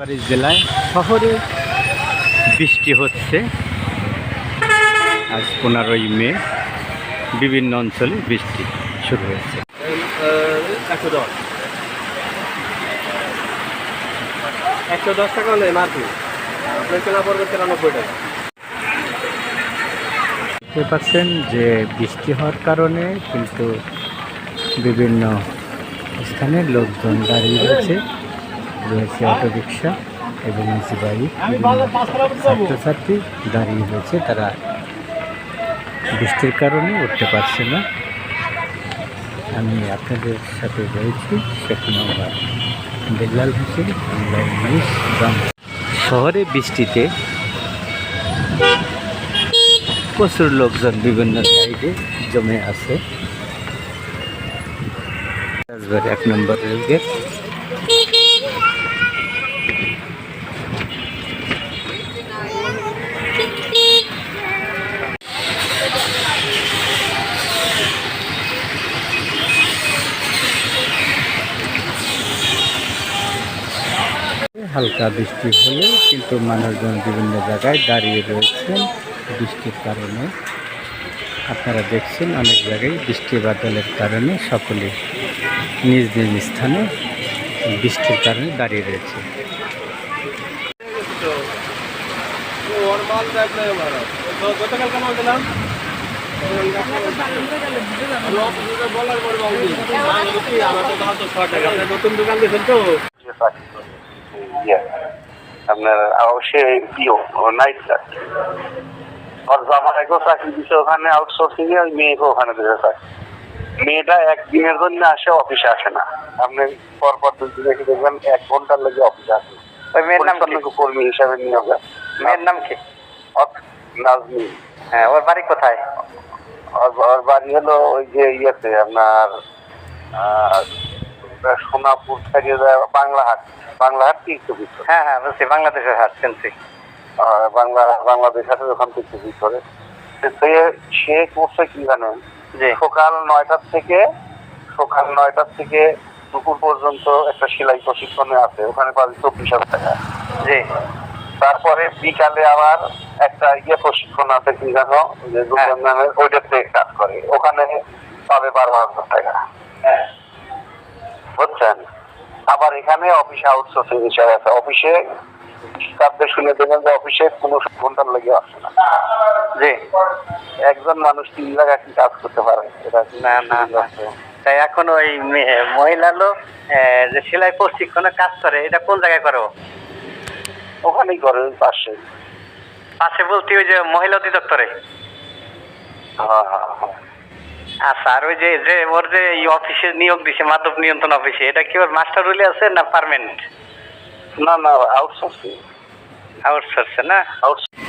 বাড়ি জেলায় শহরে বৃষ্টি হচ্ছে। আজ পনেরোই মে বিভিন্ন অঞ্চলে বৃষ্টি শুরু হয়েছে। একশো দশ। একশো দশ টাকা হলে মার্কেট আপনার কেনা পড়বে তিরানব্বই টাকা। দেখতে পাচ্ছেন যে বৃষ্টি হওয়ার কারণে কিন্তু বিভিন্ন স্থানে লোকজন দাঁড়িয়ে রয়েছে। রয়েছে অটোরিকশা এবং নিচে বাড়ি ছাত্রছাত্রী দাঁড়িয়ে রয়েছে তারা বৃষ্টির কারণে উঠতে পারছে না। আমি আপনাদের সাথে রয়েছি শেখ মোহাম্মদ বেল্লাল হোসেন বাংলা শহরে বৃষ্টিতে প্রচুর লোকজন বিভিন্ন সাইডে জমে আছে। এক নম্বর রেলগেট। হালকা বৃষ্টি হলেও কিন্তু মানুষজন বিভিন্ন জায়গায় দাঁড়িয়ে রয়েছেন বৃষ্টির কারণে। আপনারা দেখছেন অনেক জায়গায় বৃষ্টি বাদলের কারণে সকলে নিজ নিজ স্থানে বৃষ্টির কারণে দাঁড়িয়ে রয়েছে। নতুন দোকান দিয়েছেন তো আপনার অবশ্যই পিও নাইট চাকরি ওর জামাইকেও চাকরি দিচ্ছে ওখানে আউটসোর্সিং এ ওই মেয়েকে ওখানে দিতে চাকরি। মেয়েটা একদিনের জন্য আসে অফিসে আসে না। আপনি পর পর দুই দিন এসে দেখবেন এক ঘণ্টার লেগে অফিসে আসে। ওই মেয়ের নাম কি? কর্মী হিসাবে নিয়োগ মেয়ের নাম কি? অত- হ্যাঁ ওর বাড়ি কোথায়? ওর ওর বাড়ি হলো ওই যে ইয়েতে আপনার আহ, সোনাপুর থেকে যায় বাংলাহাট বাংলাহাট কি একটু ভিতরে? হ্যাঁ হ্যাঁ বলছি বাংলাদেশের হাট আহ, বাংলা বাংলাদেশ আছে ওখান থেকে ভিতরে। সে করছে কি জানেন? জি। সকাল নয়টার থেকে সকাল নয়টার থেকে দুপুর পর্যন্ত একটা সেলাই প্রশিক্ষণে আছে ওখানে পাবে চব্বিশ হাজার টাকা। জি। তারপরে বিকালে আবার একটা ইয়ে প্রশিক্ষণ আছে কি জানো? যে রূপন নামের কাজ করে। ওখানে পাবে বারো হাজার টাকা। হ্যাঁ। বুঝছেন আবার এখানে অফিসে আউটসোর্সিং হিসাবে আছে। অফিসে তাদের শুনে দেবেন যে অফিসে কোনো ঘণ্টার লেগে আসে না। জি। একজন মানুষ তিন জায়গায় কি কাজ করতে পারে। এটা না, না। তাই এখন ওই মহিলা লোক যে সেলাই প্রশিক্ষণে কাজ করে এটা কোন জায়গায় করো ওখানেই করে পাশে। পাশে বলতে ওই যে মহিলা অধিদপ্তরে। হ্যাঁ হ্যাঁ হ্যাঁ। আচ্ছা আর ওই যে যে ওর যে এই অফিসে নিয়োগ দিছে মাদক নিয়ন্ত্রণ অফিসে এটা কি ওর মাস্টার রুলে আছে না পার্মানেন্ট না না আউটসোর্সিং আউটসোর্সে না? আউটসোর্সিং